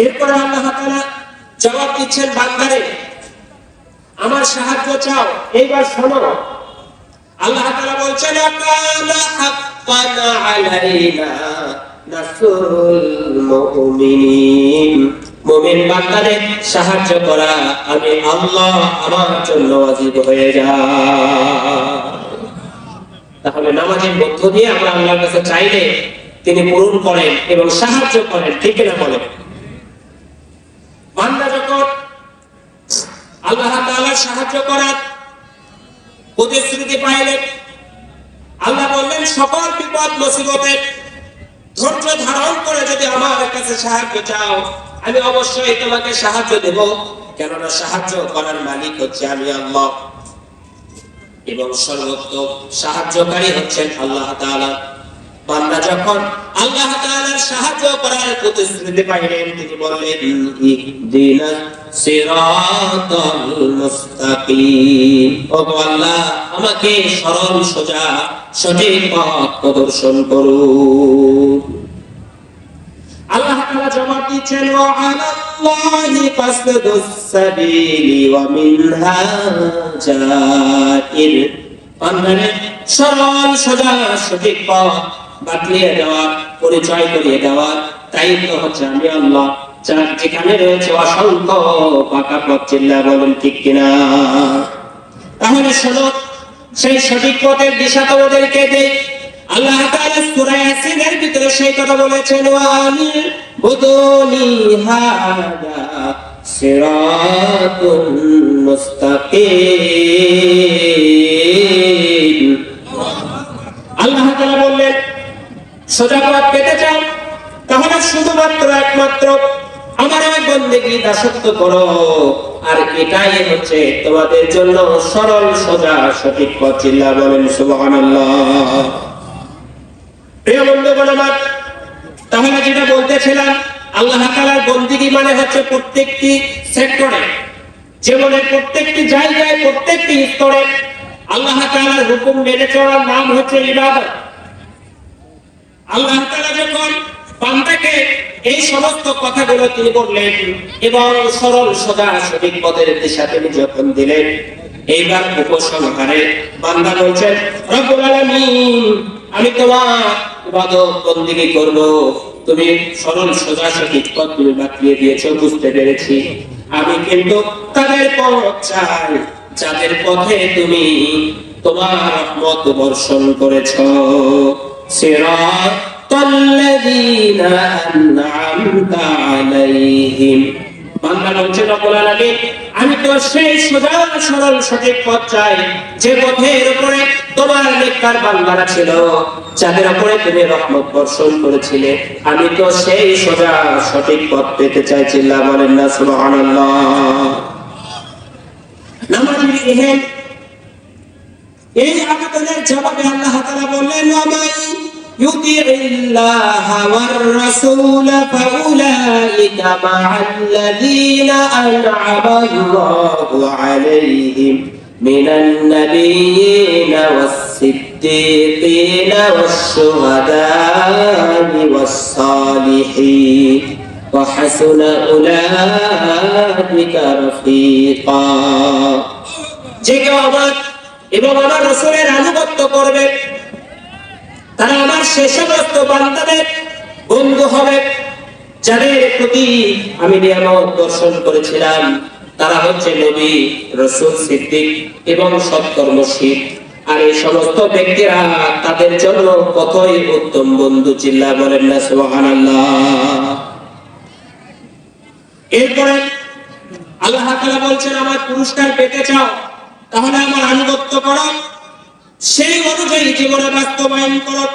এরপরে আল্লাহ জবাব দিচ্ছেন, বান্দারে, আমার সাহায্য চাও। এইবার শোনো। আল্লাহ বলছেন সাহায্য করা, আমি আল্লাহ আমার জন্য হয়ে তাহলে নামাজের মধ্য দিয়ে আমরা আল্লাহর কাছে চাইলে তিনি পূরণ করেন এবং সাহায্য করেন, ঠিক না বলেন? বান্দা যখন আল্লাহ সাহায্য করার প্রতিশ্রুতি পাইলেন, আল্লাহ বললেন, সকল বিপদ মুসিবতে ধৈর্য ধারণ করে যদি আমার কাছে সাহায্য চাও, আমি অবশ্যই তোমাকে সাহায্য দেব। কেননা সাহায্য করার মালিক হচ্ছে আমি আল্লাহ। এবং সর্বোত্তম সাহায্যকারী হচ্ছেন আল্লাহ তাআলা। বান্দা যখন আল্লাহ তাআলার সাহায্য করার প্রতিশ্রুতি পাইলেন, তিনি বললেন সিরাতাল মুস্তাকিম। ও আল্লাহ, আমাকে সরল, সোজা, সঠিক পথ প্রদর্শন করুন। আল্লাহ তাআলা জবাব দিচ্ছেন ফাসদুস সাবিলি ওয়া মিনহা সরল, সোজা, সঠিক পথ বাতলিয়ে দেওয়া, পরিচয় করিয়ে দেওয়া। তো হচ্ছে আমি আল্লাহ, যার যেখানে রয়েছে অসংখ্য পাকা পথ চিল্লা বলেন ঠিক কিনা। তাহলে শোনো, সেই সঠিক পথের দিশা তোমাদেরকে দেয় আল্লাহ তাআলা সূরা ইয়াসিনের ভিতরে সেই কথা বলেছেন ওয়ানি বুদুনি হাদা সিরাতুন মুস্তাকিম। আল্লাহ তাআলা সোজা পথ পেতে চাও তাহলে শুধুমাত্র একমাত্র আমার ওই বন্দেগী দাসত্ব করো। আর এটাই হচ্ছে তোমাদের জন্য সরল, সোজা, সঠিক পথ চিল্লা বলেন সুবহানাল্লাহ। প্রিয় বন্ধুগণ আমার, তাহলে যেটা বলতেছিলাম, আল্লাহ তাআলার বন্দিগি মানে হচ্ছে প্রত্যেকটি সেক্টরে জীবনের প্রত্যেকটি জায়গায়, প্রত্যেকটি স্তরে আল্লাহ তাআলার হুকুম মেনে চলার নাম হচ্ছে ইবাদত। আল্লাহ যখন এই সমস্ত কথাগুলো তিনি বললেন এবং সরল সোজা সঠিক পথের দিশা তিনি যখন দিলেন, এইবার উপসংহারে বান্দা বলছেন, রব্বুল আলামিন, আমি তোমার ইবাদত করব। তুমি সরল সোজা সঠিক পথ তুমি বাতলিয়ে দিয়েছ, বুঝতে পেরেছি। আমি কিন্তু তাদের পথ চাই, যাদের পথে তুমি তোমার রহমত বর্ষণ করেছ। صراط الذين أنعمت عليهم বান্দা বলছে রব্বুল আলামিন আমি তো সেই সোজা সরল সঠিক পথ চাই যে পথের উপরে তোমার নেককার বান্দারা ছিল যাদের উপরে তুমি রহমত বর্ষণ করেছিলে আমি তো সেই সোজা সঠিক পথ পেতে চাইছিলাম বলেন না সুবহানাল্লাহ নামাজি ইহেন এই আবেদনের জবাবে আল্লাহ তাআলা বললেন ওয়ামাই يطع الله والرسول فأولئك مع الذين أنعم الله عليهم من النبيين والصديقين والشهداء والصالحين وحسن أولئك رفيقا যে কেউ আমার এবং আমার রসুলের আনুগত্য করবে তারা আমার সে সমস্ত বান্দাদের বন্ধু হবে, যাদের প্রতি আমি নিয়ামত দর্শন করেছিলাম। তারা হচ্ছে নবী, রসুল, সিদ্দিক এবং সৎকর্মশীল। আর এই সমস্ত ব্যক্তিরা তাদের জন্য কতই উত্তম বন্ধু চিল্লা বলেন না, সুবহানাল্লাহ। এরপরে আল্লাহ তাআলা বলছেন, আমার পুরস্কার পেতে চাও, তাহলে আমার আনুগত্য করো। সেই অনুযায়ী জীবনে বাস্তবায়ন করো।